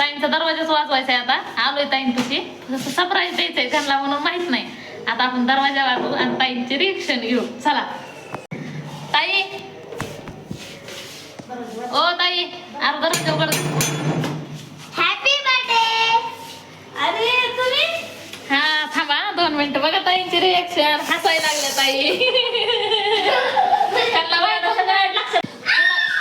ताईंचा दरवाजाच वाजवायचा आहे आता. आलोय ताईन तुझी. जसं सरप्राईज द्यायचंय त्यांना म्हणून माहीत नाही. आता आपण दरवाजा वाजवू आणि ताईंचे रिएक्शन घेऊ. चला. ताई. ओ ताई अरे दरवाजा उघड. हॅपी बर्थडे अरे तुम्ही? हा थांबा. दोन मिनिटं बघा ताईंचे रिएक्शन हसायला लागले ताई. त्यांना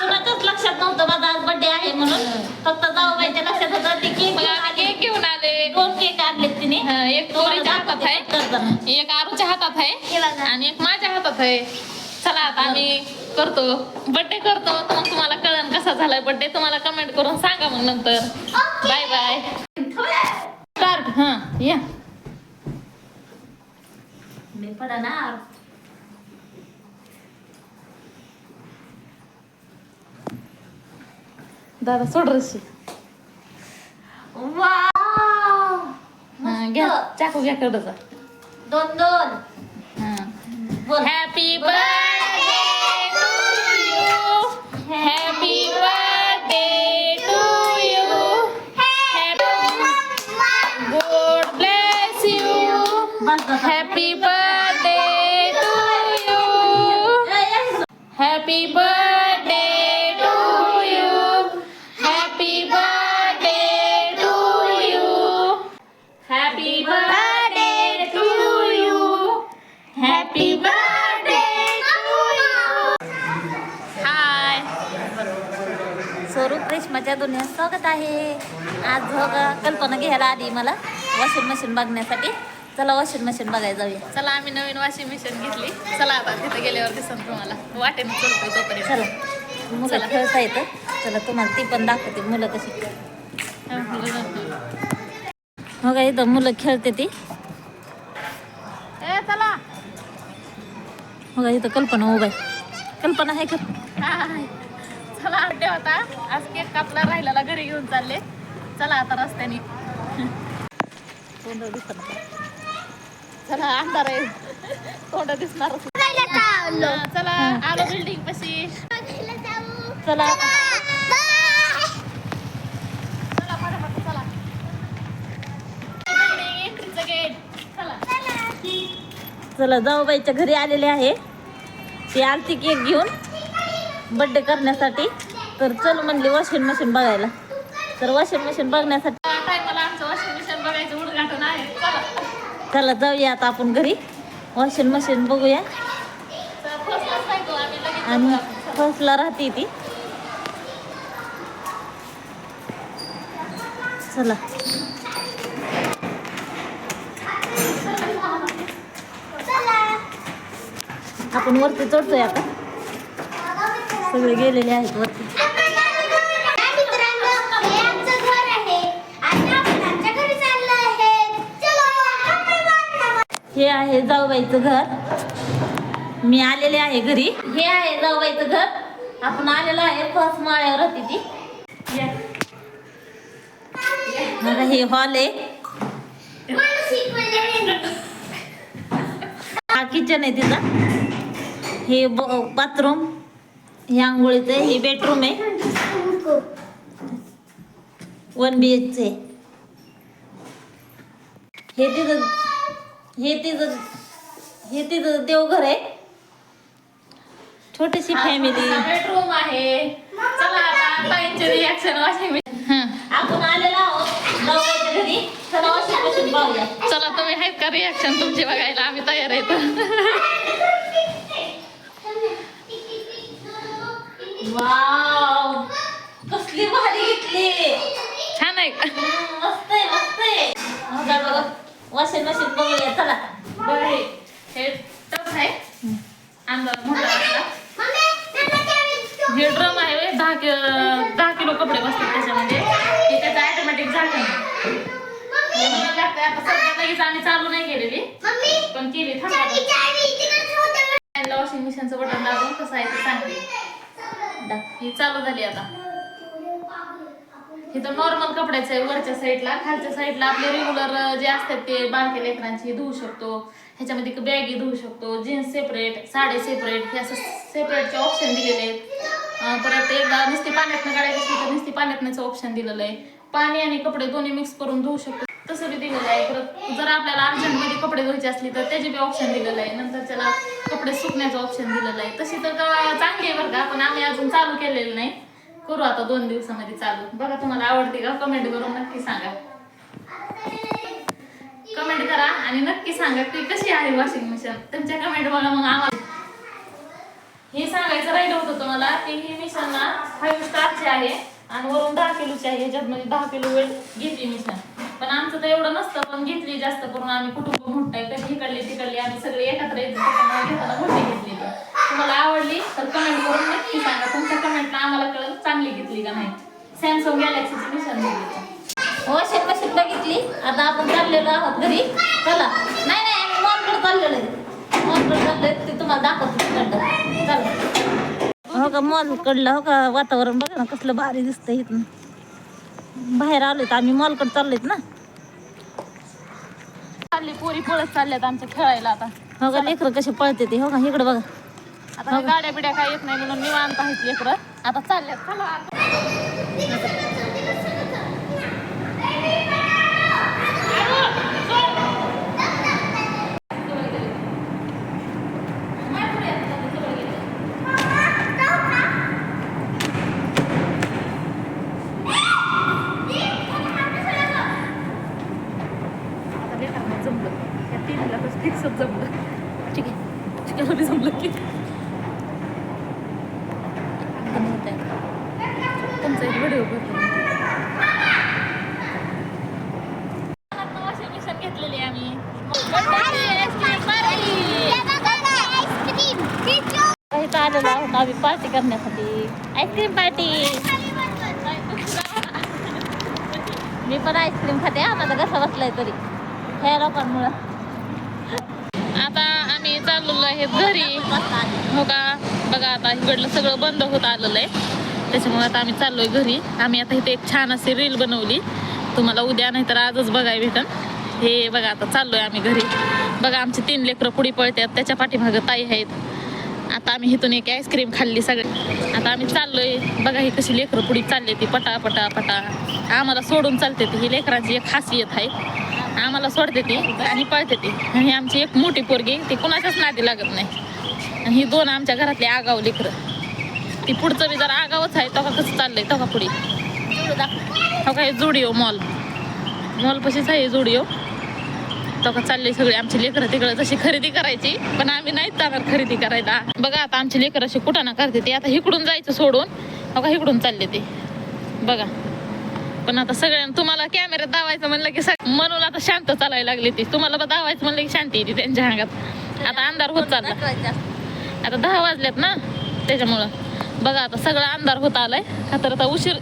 कुणाच्याच लक्षात नव्हतं माझा आज बर्थडे आहे म्हणून. फक्त जाऊबाईच्या लक्षात होतं ती केक मग आम्ही केक घेऊन आले. दोन केक आणलेत तिने. हा, एक पोरीच्या हातात आहे. एक आरूच्या हातात आहे. आणि एक माझ्या हातात आहे. चला आता आम्ही करतो. बर्थडे करतो. तर मग तुम्हाला कळण कसा झालाय बर्थडे तुम्हाला कमेंट करून सांगा मग नंतर. बाय बाय स्टार्ट हा या. मी पडणार दादा सोड रशी घ्या चाकू घ्या कडचा दोन दोन. Happy birthday to you happy birthday to you God bless you happy birthday to you happy birthday स्वरूप रेशमाच्या दुनियेत स्वागत आहे. आज बघा कल्पना घ्यायला आली मला. वॉशिंग मशीन बघण्यासाठी. चला वॉशिंग मशीन बघायला जाऊया. चला आम्ही नवीन वॉशिंग मशीन घेतली. चला आता तिथे गेल्यावर दिसन तुम्हाला. वाटेने चलतोय तोपर्यंत. चला. मुलं. खेळता येतं चला तुम्हाला ती पण दाखवते. मुलं कशी बघा इथं मुलं खेळते ती. चला. बघा इथं कल्पना उभा आहे. कल्पना आहे का? अड्डे होता. आज केक कापला राहिलेला घरी घेऊन चालले. चला आता रस्त्याने. तोंड दिसत. चला अंधार आहे. तोंड दिसणार चला आलो बिल्डिंग पशी. चला. चला. जाऊबाईच्या घरी आलेले आहे. ती आलती केक घेऊन. बड्डे करण्यासाठी. तर चल म्हणली वॉशिंग मशीन बघायला. तर वॉशिंग मशीन बघण्यासाठी चला. जाऊया आता आपण घरी. वॉशिंग मशीन बघूया. आणि. फर्स्टला राहते ती. चला. आपण वरती चढतोय आता. सगळे गेलेले आहेत वरती. जाऊबाईचं घर. मी आलेले आहे घरी. हे आहे जाऊबाईचं घर. आपण आलेलो आहे फर्स्ट माळ्यावर होती ती. बघा हे हॉल आहे. हा किचन आहे तिचा हे बाथरूम हे आंघोळीचं आहे. हे बेडरूम आहे. वन बी एच हे तिचं हे तिचं हे तिचं देवघर आहे. छोटीशी फॅमिली बेडरूम आहे. चला आता ताईंचे रिॲक्शन वॉशिंग मशीन आपण आलेलो आहोत घरी. चला वॉशिंग मशीन पाहूया. चला तुम्ही आहेत का रिॲक्शन तुमची बघायला? आम्ही तयार आहेत. वाव. कसली भारी घेतली छान आहे का? हम्म, मस्त आहे मस्त आहे. वॉशिंग मशीन बघूया चला. हे हे टप आहे. मोठा असला हे ड्रम आहे दहा कि दहा किलो कपडे बसतात त्याच्यामध्ये. हे त्याचं ऑटोमॅटिक झाकण. हे लगेच आम्ही चालू नाही केलेली. पण केली थांबा. वॉशिंग मशीनचं बटन दाबून कसं आहे ते सांगते ही चालू झाली आता. इथं नॉर्मल कपड्याचं आहे वरच्या साईडला खालच्या साईडला आपले रेग्युलर जे असतात ते बारके लेकरांची धुवू शकतो. ह्याच्यामध्ये बॅगी धुवू शकतो जीन्स सेपरेट साडे सेपरेट हे असं सेपरेटचे ऑप्शन दिलेले आहेत. परत एकदा नुसती पाण्यातनं काढायची असली तर नुसती पाण्यातनंच ऑप्शन दिलेलं आहे. पाणी आणि कपडे दोन्ही मिक्स करून धुवू शकतो. तसं बी दिलेलं आहे. परत जर आपल्याला अर्जंटमध्ये कपडे धुवायचे असले तर त्याचे बी ऑप्शन दिलेलं आहे. नंतर त्याला कपडे सुकण्याचं ऑप्शन दिलेलं आहे. तशी तर चांगली आहे बरं का पण आम्ही अजून चालू केलेलं नाही. करू आता दोन दिवसामध्ये चालू. बघा तुम्हाला आवडते का? कमेंट करून नक्की सांगा. कमेंट करा आणि नक्की सांगा की कशी आहे वॉशिंग मशीन तुमच्या कमेंट मला मग आम्हाला. हे सांगायचं राहिलं होतं तुम्हाला की ही मिशन ना फाईव्ह स्टारची आहे आणि वरून दहा किलोची आहे. ह्याच्यात म्हणजे दहा किलो वेळ घेतली मिशन पण आमचं तर एवढं नसतं पण घेतली जास्त करून आम्ही कुटुंब मोठं आहे. कधी इकडली तिकडली आम्ही सगळे एकत्र घेताना मोठी घेतली तुम्हाला आवडली तर कमेंट करून नक्की सांगा. तुमच्या कमेंटला आम्हाला कळत चांगली घेतली का नाही. सॅमसंग गॅलेक्सीची मिशन घेतली. वॉशिंग मशीन बघितली आता आपण चाललेलो आहोत घरी. चला. नाही नाही आम्ही मॉलकडे चाललेलो आहे. मॉलकडे चाललोय ते तुम्हाला दाखवतो तिकडं. चला. हो का मॉल कडलं हो का वातावरण बघा ना कसलं भारी दिसतंय इथून. बाहेर आलोय तर आम्ही मॉलकडे चाललोय ना. चालली पोरी पळत चालल्यात आमच्या खेळायला आता. हो का लेकरं कसे पळते ते? हो का इकडे बघा. आता गाड्या बिड्या काय येत नाही म्हणून निवांत आहेत लेकरं. आता चालल्यात चला. आता संपलं या जमलं. ठीक आहे. चिकन जमलं की. तुमचा एक व्हिडिओ घेतलेली आम्ही आलेलो आहोत आम्ही पार्टी करण्यासाठी. आईस्क्रीम पार्टी मी पण आईस्क्रीम खाते. हा माझा कसा बसलाय तरी. ह्या लोकांमुळं आता आम्ही चाललेलो आहे घरी. हो का? बघा आता इकडलं सगळं बंद होत आलेलं आहे. त्याच्यामुळे आता आम्ही चाललोय घरी. आम्ही आता इथे एक छान अशी रील बनवली. तुम्हाला उद्या नाही तर आजच बघाय भेटन. हे बघा आता चाललोय आम्ही घरी. बघा आमची तीन लेकरं पुढे पळतात. त्याच्या पाठीमागं ताई आहेत. आता आम्ही इथून एक आईस्क्रीम खाल्ली सगळे. आता आम्ही चाललोय. बघा ही कशी लेकरं पुढी चालली ती पटा पटा पटा. आम्हाला सोडून चालते ती. ही लेकरांची एक खासियत आहे. आम्हाला सोडते ती आणि पळते ती. आणि आमची एक मोठी पोरगी ती कुणाच्याच नादी लागत नाही. आणि ही दोन आमच्या घरातली आगाव लेकरं. ती पुढचं बी जरा आगावच आहे तेव्हा कसं चाललंय का पुढे. हो काय जुडिओ मॉल. मॉल पशीच आहे जुडिओ. का चालले सगळे आमची लेकरं तिकडं जशी खरेदी करायची पण आम्ही नाही जाणार खरेदी करायला. बघा आता आमची लेकरं अशी कुठं ना करते ते. आता इकडून जायचं सोडून. हो का इकडून चालले ते. बघा. पण आता सगळ्यांना तुम्हाला कॅमेऱ्यात दावायचं म्हणलं की म्हणून आता शांत चालायला लागली ती. तुम्हाला दावायचं म्हणलं की शांती येते त्यांच्या अंगात. आता अंधार होत चालला. आता दहा वाजल्यात ना त्याच्यामुळं. बघा आता सगळं अंधार होत आलाय. तर आता उशीर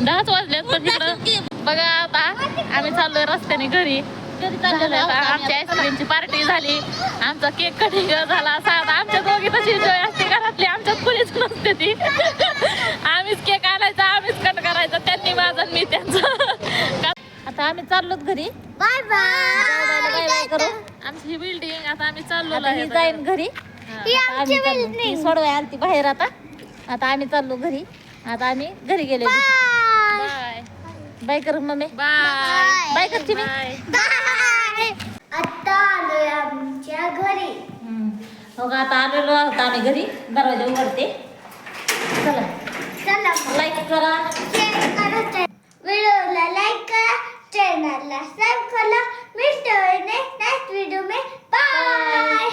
दहाच वाजल्यात पण बघा आता आम्ही चाललोय रस्त्याने घरी. झालं आता आमची आईस्क्रीमची पार्टी झाली. आमचा केक कटिंग झाला. आता आमच्या दोघी तशी एन्जॉय असते घरातली. आमच्यात कुणीच नसते ती. आम्हीच केक आणायचा आम्हीच कट करायचा. त्यांनी माझं मी त्यांचं. आता आम्ही चाललोत घरी. Bye bye. करू. आमची ही बिल्डिंग आता आम्ही चाललो आता ही जाईन घरी. आम्ही सोडवाय आलती बाहेर आता. आता आम्ही चाललो घरी. आता आम्ही घरी गेले बाय. बाय. कर मम्मी. बाय. बाय. करते मी आता आलोय आमच्या घरी. हो का आता आलेलो आहोत आम्ही घरी. दरवाजा उघडते. चला. चला लाईक करा. शेअर करा. व्हिडिओला लाईक करा. चॅनलला सबस्क्राईब करा. मिळतो नेक्स्ट व्हिडिओ में. बाय